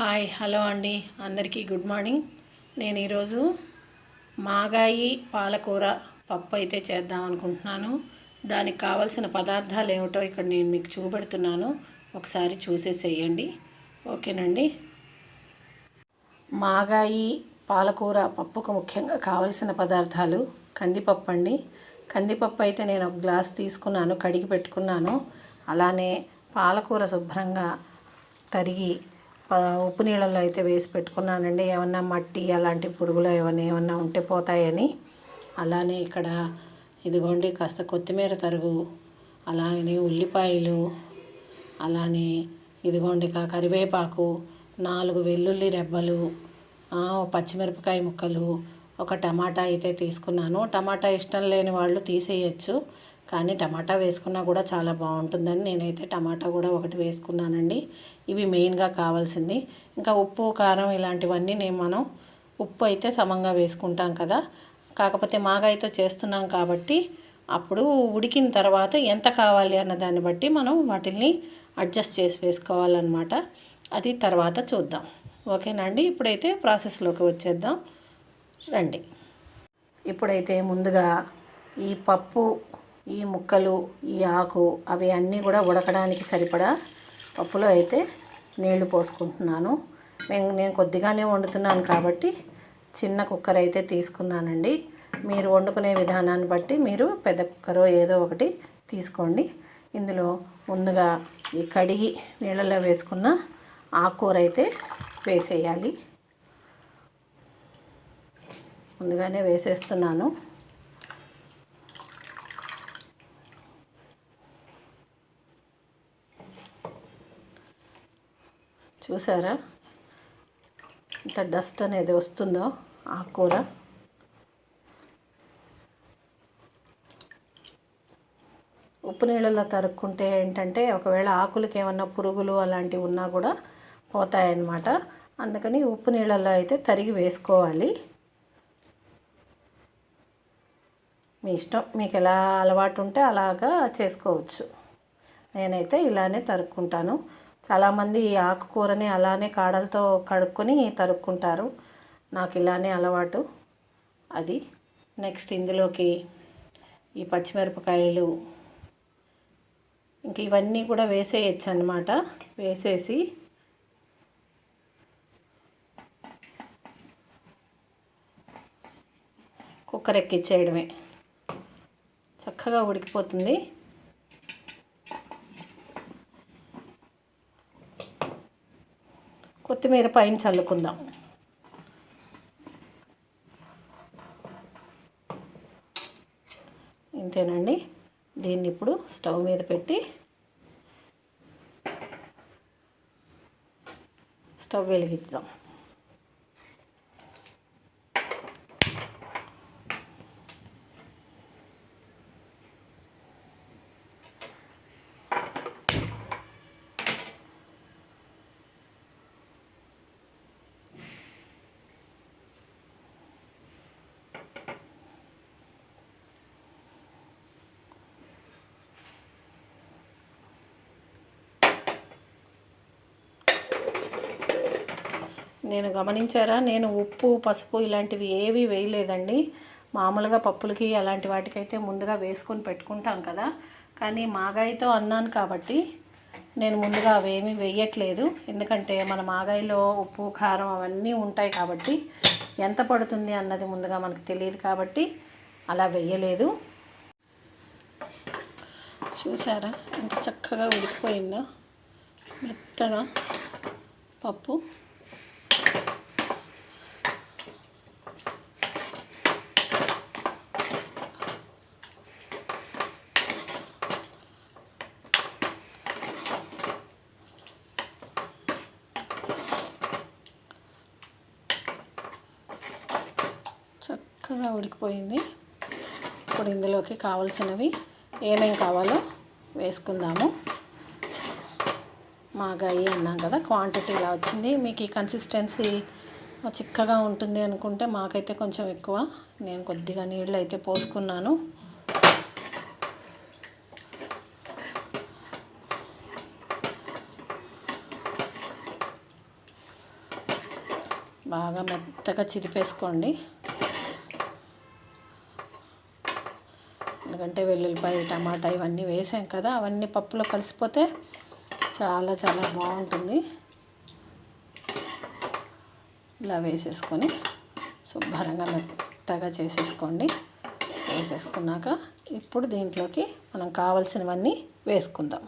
Hi hello అండి. అందరికీ good morning. నేను ఈరోజు మాగాయి పాలకూర పప్పు అయితే చేద్దాం అనుకుంటున్నాను. దానికి కావలసిన పదార్థాలు ఏమిటో ఇక్కడ నేను మీకు చూపెడుతున్నాను. ఒకసారి చూసేసేయండి. ఓకేనండి? మాగాయి పాలకూర పప్పుకు ముఖ్యంగా కావలసిన పదార్థాలు కందిపప్పు అండి. కందిపప్పు అయితే నేను ఒక గ్లాస్ తీసుకున్నాను కడిగి పెట్టుకున్నాను. అలానే పాలకూర శుభ్రంగా తరిగి ఉప్పు నీళ్ళల్లో అయితే వేసి పెట్టుకున్నానండి. ఏమన్నా మట్టి అలాంటి పురుగులు ఏమన్నా ఏమన్నా ఉంటే పోతాయని. అలానే ఇక్కడ ఇదిగోండి కాస్త కొత్తిమీర తరుగు అలానే ఉల్లిపాయలు అలానే ఇదిగోండి కా కరివేపాకు నాలుగు వెల్లుల్లి రెబ్బలు పచ్చిమిరపకాయ ముక్కలు ఒక టమాటా అయితే తీసుకున్నాను. టమాటా ఇష్టం లేని వాళ్ళు తీసేయచ్చు కానీ టమాటా వేసుకున్నా కూడా చాలా బాగుంటుందని నేనైతే టమాటా కూడా ఒకటి వేసుకున్నానండి. ఇవి మెయిన్గా కావాల్సింది. ఇంకా ఉప్పు కారం ఇలాంటివన్నీ నేను మనం ఉప్పు అయితే సమంగా వేసుకుంటాం కదా. కాకపోతే మాగైతే చేస్తున్నాం కాబట్టి అప్పుడు ఉడికిన తర్వాత ఎంత కావాలి అన్న దాన్ని బట్టి మనం వాటిని అడ్జస్ట్ చేసి వేసుకోవాలన్నమాట. అది తర్వాత చూద్దాం. ఓకేనా అండి? ఇప్పుడైతే ప్రాసెస్లోకి వచ్చేద్దాం. రండి. ఇప్పుడైతే ముందుగా ఈ పప్పు ఈ ముక్కలు ఈ ఆకు అవి అన్నీ కూడా ఉడకడానికి సరిపడా పప్పులో అయితే నీళ్ళు పోసుకుంటున్నాను. నేను నేను కొద్దిగానే వండుతున్నాను కాబట్టి చిన్న కుక్కర్ అయితే తీసుకున్నానండి. మీరు వండుకునే విధానాన్ని బట్టి మీరు పెద్ద కుక్కరో ఏదో ఒకటి తీసుకోండి. ఇందులో ముందుగా ఈ కడిగి నీళ్ళలో వేసుకున్న ఆకుకూర అయితే వేసేయాలి. ముందుగానే వేసేస్తున్నాను. చూసారా? ఇంత డస్ట్ అనేది వస్తుందో ఆకుకూర ఉప్పు నీళ్ళలో తరుక్కుంటే ఏంటంటే ఒకవేళ ఆకులకి ఏమన్నా పురుగులు అలాంటివి ఉన్నా కూడా పోతాయన్నమాట. అందుకని ఉప్పు నీళ్ళలో అయితే తరిగి వేసుకోవాలి. మీ ఇష్టం మీకు ఎలా అలవాటు ఉంటే అలాగా చేసుకోవచ్చు. నేనైతే ఇలానే తరుక్కుంటాను. చాలామంది ఈ ఆకుకూరని అలానే కాడలతో కడుక్కొని తరుక్కుంటారు. నాకు ఇలానే అలవాటు. అది నెక్స్ట్ ఇందులోకి ఈ పచ్చిమిరపకాయలు. ఇంక ఇవన్నీ కూడా వేసేయచ్చు అనమాట వేసేసి కుక్కర్ ఎక్కిచ్చేయడమే. చక్కగా ఉడికిపోతుంది. కొత్తిమీర పైన చల్లుకుందాం. ఇంతేనండి. దీన్ని ఇప్పుడు స్టవ్ మీద పెట్టి స్టవ్ వెలిగిద్దాం. నేను గమనించారా? నేను ఉప్పు పసుపు ఇలాంటివి ఏవి వేయలేదండి. మామూలుగా పప్పులకి అలాంటి వాటికైతే ముందుగా వేసుకొని పెట్టుకుంటాం కదా. కానీ మాగాయితో అన్నాను కాబట్టి నేను ముందుగా అవేమీ వేయట్లేదు. ఎందుకంటే మన మాగాయిలో ఉప్పు కారం అవన్నీ ఉంటాయి కాబట్టి ఎంత పడుతుంది అన్నది ముందుగా మనకు తెలియదు కాబట్టి అలా వేయలేదు. చూసారా? ఎంత చక్కగా ఉడికిపోయిందో. మెత్తగా పప్పు. చక్కగా ఉడికిపోయింది. ఇప్పుడు ఇందులోకి కావలసినవి ఏమేం కావాలో వేసుకుందాము. మాగాయి అన్నాం కదా క్వాంటిటీ ఇలా వచ్చింది. మీకు ఈ కన్సిస్టెన్సీ చిక్కగా ఉంటుంది అనుకుంటే మాకైతే కొంచెం ఎక్కువ. నేను కొద్దిగా నీళ్ళు అయితే పోసుకున్నాను. బాగా మెత్తగా చిరిపేసుకోండి ఎందుకంటే వెల్లుల్లిపాయ టమాటా ఇవన్నీ వేసాం కదా అవన్నీ పప్పులో కలిసిపోతే చాలా చాలా బాగుంటుంది. ఇలా వేసేసుకొని శుభ్రంగా మెత్తగా చేసేసుకోండి. చేసేసుకున్నాక ఇప్పుడు దీంట్లోకి మనం కావలసినవన్నీ వేసుకుందాం.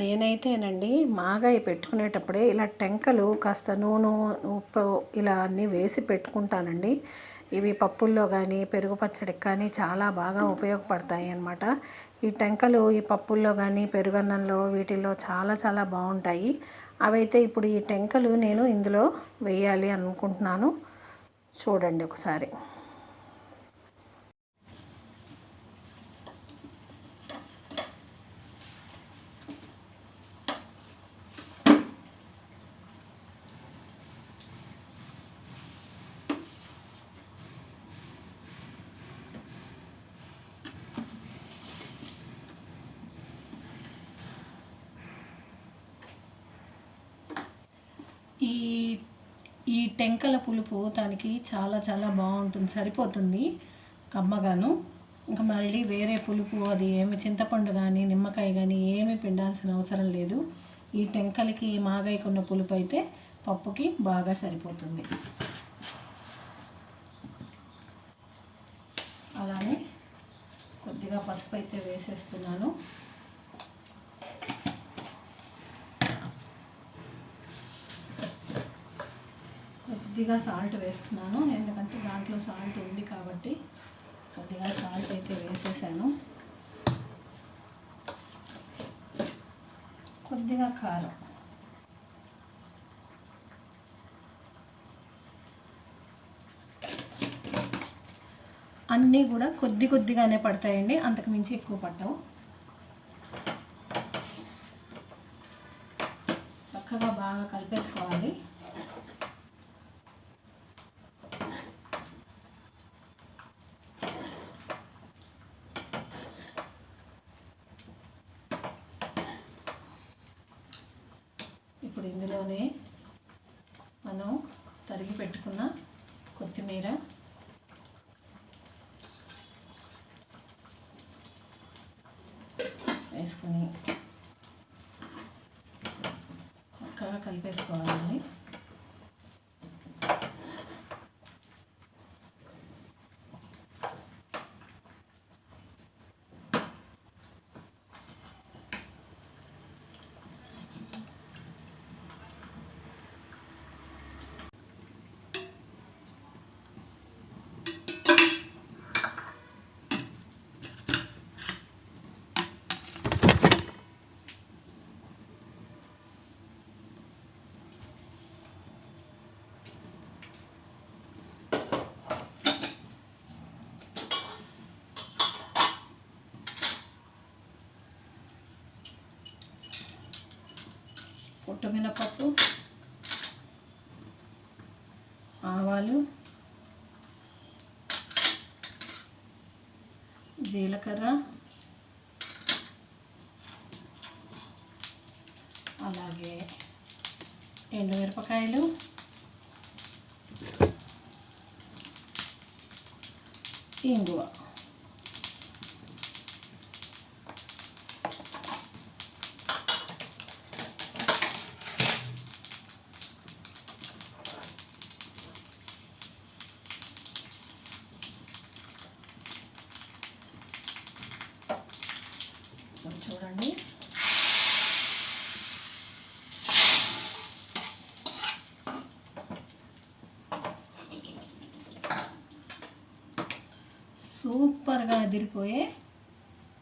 నేనైతేనండి మాగాయి పెట్టుకునేటప్పుడే ఇలా టెంకలు కాస్త నూనె ఉప్పు ఇలా అన్నీ వేసి పెట్టుకుంటానండి. ఇవి పప్పుల్లో కానీ పెరుగు పచ్చడికి కానీ చాలా బాగా ఉపయోగపడతాయి అన్నమాట. ఈ టెంకలు ఈ పప్పుల్లో కానీ పెరుగన్నంలో వీటిల్లో చాలా చాలా బాగుంటాయి. అవైతే ఇప్పుడు ఈ టెంకలు నేను ఇందులో వేయాలి అనుకుంటున్నాను. చూడండి ఒకసారి. ఈ ఈ టెంకల పులుపు దానికి చాలా చాలా బాగుంటుంది సరిపోతుంది. కమ్మగాను. ఇంకా మళ్ళీ వేరే పులుపు అది ఏమి చింతపండు కానీ నిమ్మకాయ కానీ ఏమి పిండాల్సిన అవసరం లేదు. ఈ టెంకలకి మాగాయకున్న పులుపు అయితే పప్పుకి బాగా సరిపోతుంది. అలానే కొద్దిగా పసుపు అయితే వేసేస్తున్నాను. కొద్దిగా సాల్ట్ వేస్తున్నాను. ఎందుకంటే దాంట్లో సాల్ట్ ఉంది కాబట్టి కొద్దిగా సాల్ట్ అయితే వేసేసాను. కొద్దిగా కారం. అన్నీ కూడా కొద్ది కొద్దిగానే పడతాయండి. అంతకు మించి ఎక్కువ పట్టవు. చక్కగా బాగా కలిపేసుకోవాలి. ఇప్పుడు ఇందులోనే మనం తరిగి పెట్టుకున్న కొత్తిమీర. వేసుకుని చక్కగా కలిపేసుకోవాలండి. పొట్టు మినపప్పు ఆవాలు జీలకర్ర అలాగే ఎండుమిరపకాయలు ఇంగువ ఇప్పుడు చూడండి సూపర్గా అదిరిపోయే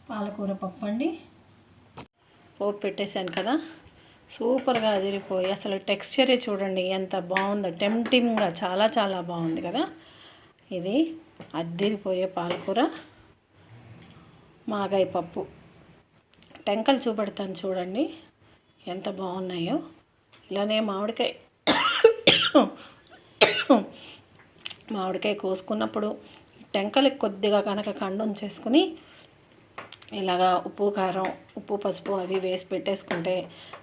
పాలకూర పప్పు అండి పోపు పెట్టేశాను కదా. సూపర్గా అదిరిపోయి అసలు టెక్స్చరే చూడండి ఎంత బాగుందో. టెంప్టింగ్గా చాలా చాలా బాగుంది కదా. ఇది అద్దిరిపోయే పాలకూర. మాగాయ పప్పు. టెంకలు చూపెడతాను చూడండి ఎంత బాగున్నాయో. ఇలానే మామిడికాయ మామిడికాయ కోసుకున్నప్పుడు టెంకలకి కొద్దిగా కనుక కండం చేసుకుని ఇలాగా ఉప్పు కారం ఉప్పు పసుపు అవి వేసి పెట్టేసుకుంటే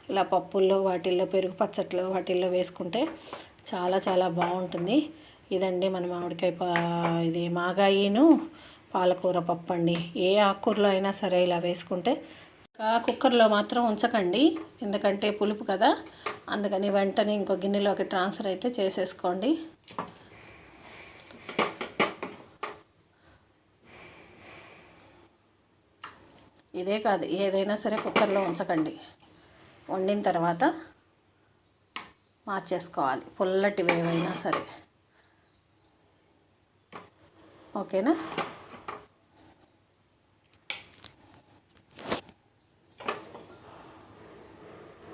ఇలా పప్పుల్లో వాటిల్లో పెరుగు పచ్చట్లో వాటిల్లో వేసుకుంటే చాలా చాలా బాగుంటుంది. ఇదండి మన మామిడికాయ పా ఇది మాగాయిను పాలకూర పప్పు అండి ఏ ఆకుకూరలో అయినా సరే ఇలా వేసుకుంటే కుక్కర్లో మాత్రం ఉంచకండి. ఎందుకంటే పులుపు కదా. అందుకని వెంటనే ఇంకో గిన్నెలోకి ట్రాన్స్ఫర్ అయితే చేసేసుకోండి. ఇదే కాదు ఏదైనా సరే కుక్కర్లో ఉంచకండి. వండిన తర్వాత మార్చేసుకోవాలి పుల్లటివి ఏవైనా సరే. ఓకేనా?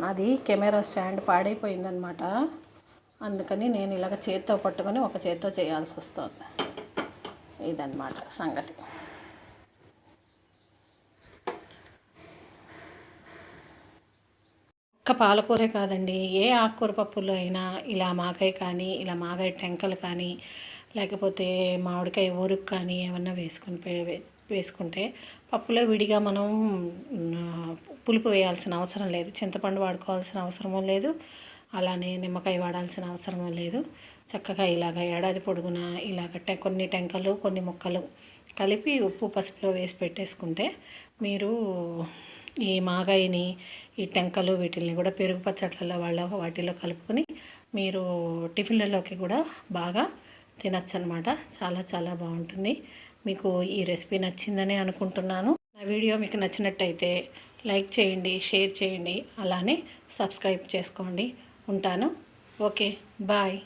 అది కెమెరా స్టాండ్ పాడైపోయిందనమాట అందుకని నేను ఇలాగ చేత్తో పట్టుకొని ఒక చేత్తో చేయాల్సి వస్తుంది. ఇదన్నమాట సంగతి. ఒక్క పాలకూరే కాదండి. ఏ ఆకుకూర పప్పుల్లో అయినా ఇలా మాగాయ కానీ ఇలా మాగాయ టెంకలు కానీ లేకపోతే మామిడికాయ ఊరుకు కానీ ఏమన్నా వేసుకుని వేసుకుంటే పప్పులో విడిగా మనం పులుపు వేయాల్సిన అవసరం లేదు. చింతపండు వాడుకోవాల్సిన అవసరమూ లేదు. అలానే నిమ్మకాయ వాడాల్సిన అవసరమూ లేదు. చక్కగా ఇలాగ ఏడాది పొడుగునా ఇలాగ టె- కొన్ని టెంకలు కొన్ని ముక్కలు కలిపి ఉప్పు పసుపులో వేసి పెట్టేసుకుంటే మీరు ఈ మాగాయిని ఈ టెంకలు వీటిల్ని కూడా పెరుగు పచ్చట్లలో వాళ్ళ వాటిలో కలుపుకొని మీరు టిఫిన్లలోకి కూడా బాగా తినచ్చు అనమాట చాలా చాలా బాగుంటుంది. మీకు ఈ రెసిపీ నచ్చిందని అనుకుంటున్నాను. నా వీడియో మీకు నచ్చినట్టయితే లైక్ చేయండి షేర్ చేయండి అలానే సబ్స్క్రైబ్ చేసుకోండి. ఉంటాను. Okay bye.